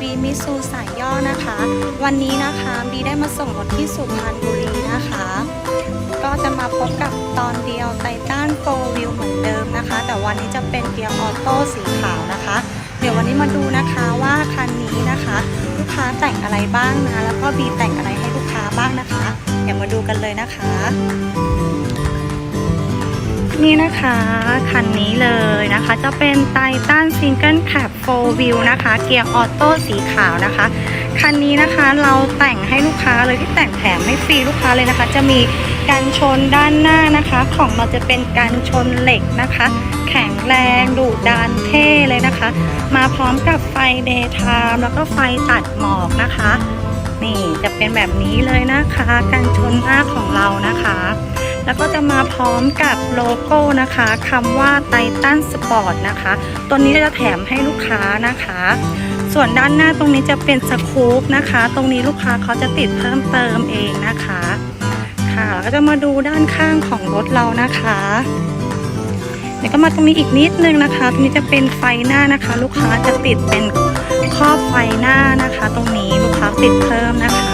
บีมิซูสายย่อนะคะ วันนี้นะคะบีได้มาส่งรถที่สุพรรณบุรีนะคะ ก็จะมาพบกับตอนเดียวไททันโฟวิวเหมือนเดิมนะคะ แต่วันนี้จะเป็นเกียร์ออโต้สีขาวนะคะ เดี๋ยววันนี้มาดูนะคะว่าคันนี้นะคะ ลูกค้าแต่งอะไรบ้างนะ แล้วก็บีแต่งอะไรให้ลูกค้าบ้างนะคะ เดี๋ยวมาดูกันเลยนะคะ นี่นะคะคันนี้เลยนะคะ จะเป็นไททันซิงเกิลแคปโฟวิวนะคะ เกียร์ออโต้สีขาวนะคะ คันนี้นะคะเราแต่งให้ลูกค้าเลยที่แต่งแถมให้ฟรีลูกค้าเลยนะคะ จะมีกันชนด้านหน้านะคะ ของเราจะเป็นกันชนเหล็กนะคะ แข็งแรงดุดันเท่เลยนะคะ มาพร้อมกับไฟเดย์ไทม์แล้วก็ไฟตัดหมอกนะคะ นี่จะเป็นแบบนี้เลยนะคะ กันชนหน้าของเรานะคะ แล้วก็จะมาพร้อมกับโลโก้นะคะคำว่าไททันสปอร์ตนะคะ ตัวนี้จะแถมให้ลูกค้านะคะ ส่วนด้านหน้าตรงนี้จะเป็นสกู๊ปนะคะ ตรงนี้ลูกค้าเขาจะติดเพิ่มเติมเองนะคะ ค่ะแล้วก็จะมาดูด้านข้างของรถเรานะคะเดี๋ยวก็มาตรงนี้อีกนิดนึงนะคะ ตรงนี้จะเป็นไฟหน้านะคะ ลูกค้าจะติดเป็นครอบไฟหน้านะคะ ตรงนี้ลูกค้าติดเพิ่มนะคะ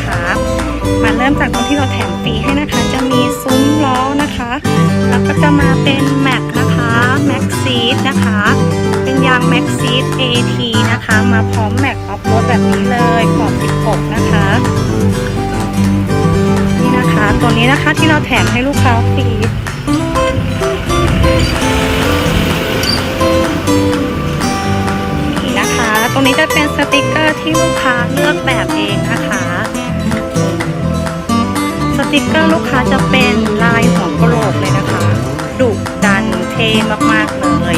นะคะ มาเริ่มจากตรงที่เราแถมฟรีให้นะคะ จะมีซุ้มล้อนะคะ แล้วก็จะมาเป็นแม็กนะคะแม็กซีดนะคะ เป็นยางแม็กซีด AT นะคะ มาพร้อมแม็กออฟโรดแบบนี้เลยขอบ16 นะคะนี่นะคะตัวนี้นะคะที่เราแถมให้ลูกค้าฟรีนี่นะคะตรงนี้จะเป็นสติกเกอร์ที่ลูกค้าเลือกแบบ ติกเกอร์ลูกค้าจะเป็นลายหัวกะโหลกเลยนะคะ ดุดันเท่มากๆเลย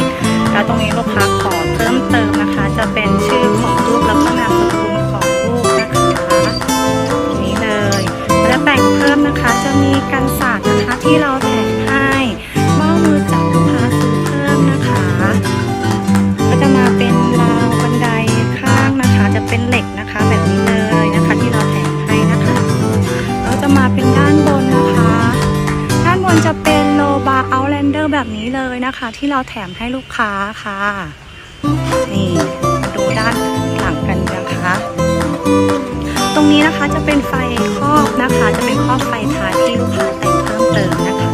แล้วตรงนี้ลูกค้าขอเพิ่มเติมนะคะ จะเป็นชื่อของรูปแล้วก็นามสกุลของรูปนะคะนี่เลยและแต่งเพิ่มนะคะจะมีกันศาสตร์นะคะที่เราแถมให้มอบมือจากลูกค้าซื้อเพิ่มนะคะ ก็จะมาเป็นราวบันไดข้างนะคะ จะเป็นเหล็กนะคะแบบนี้เลยนะคะที่เราแถมให้นะคะ แล้วจะมาเป็น นะคะ ที่เราแถมให้ลูกค้าค่ะ นี่ดูด้านหลังกันนะคะ ตรงนี้นะคะจะเป็นไฟครอบนะคะ จะเป็นครอบไฟท้ายที่ลูกค้าแต่งเพิ่มเติมนะคะ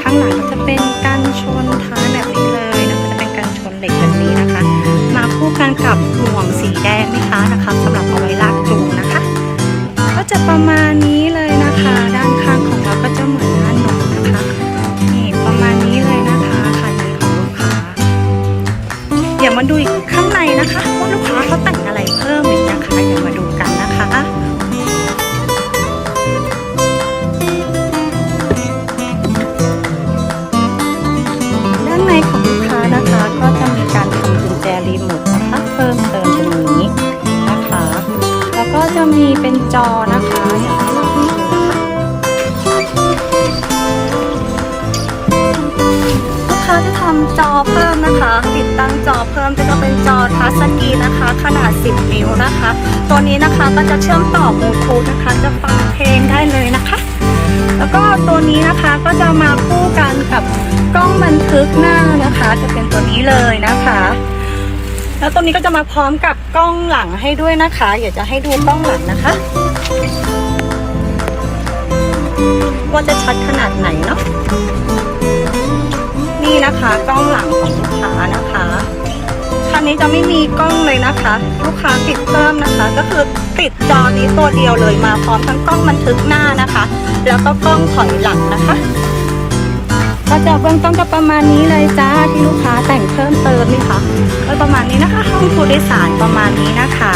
ข้างหลังก็จะเป็นกันชนท้ายแบบนี้เลยนะคะจะเป็นกันชนเหล็กแบบนี้นะคะ มาคู่กันกับห่วงสีแดง เดี๋ยวมาดูข้างในนะคะว่าลูกค้าเขาแต่งอะไรเพิ่มอีกนะคะเดี๋ยวมาดูกันนะคะด้านในของลูกค้านะคะก็จะมีการทำกุญแจรีโมทนะคะเพิ่มเติมตรงนี้นะคะ แล้วก็จะมีเป็นจอนะคะอย่างที่เรา จะทำจอเพิ่มนะคะ ติดตั้งจอเพิ่มก็จะเป็นจอทัชสกรีนนะคะ ขนาด 10 นิ้วนะคะ ตัวนี้นะคะก็จะเชื่อมต่อบลูทูธนะคะ จะฟังเพลงได้เลยนะคะ แล้วก็ตัวนี้นะคะก็จะมาคู่กันกับกล้องบันทึกหน้านะคะ จะเป็นตัวนี้เลยนะคะ แล้วตัวนี้ก็จะมาพร้อมกับกล้องหลังให้ด้วยนะคะอยากจะให้ดูกล้องหลังนะคะว่าจะชัดขนาดไหนเนาะ นี่นะคะ กล้องหลังของลูกค้านะคะคันนี้จะไม่มีกล้องเลยนะคะ ลูกค้าติดเพิ่มนะคะ ก็คือติดจอนี้ตัวเดียวเลยมาพร้อมทั้งกล้องบันทึกหน้านะคะ แล้วก็กล้องถอยหลังนะคะ ก็จะเบื้องต้นก็ประมาณนี้เลยจ้าที่ลูกค้าแต่งเพิ่มเติมนี่ค่ะก็ประมาณนี้นะคะห้องผู้โดยสารประมาณนี้นะคะ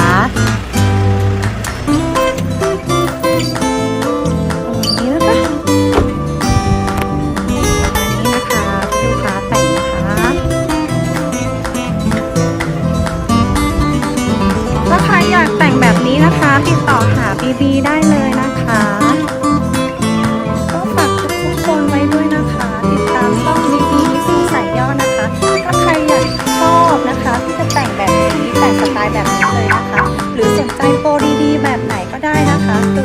แต่งแบบนี้นะคะ ติดต่อหาบีบีได้เลยนะคะ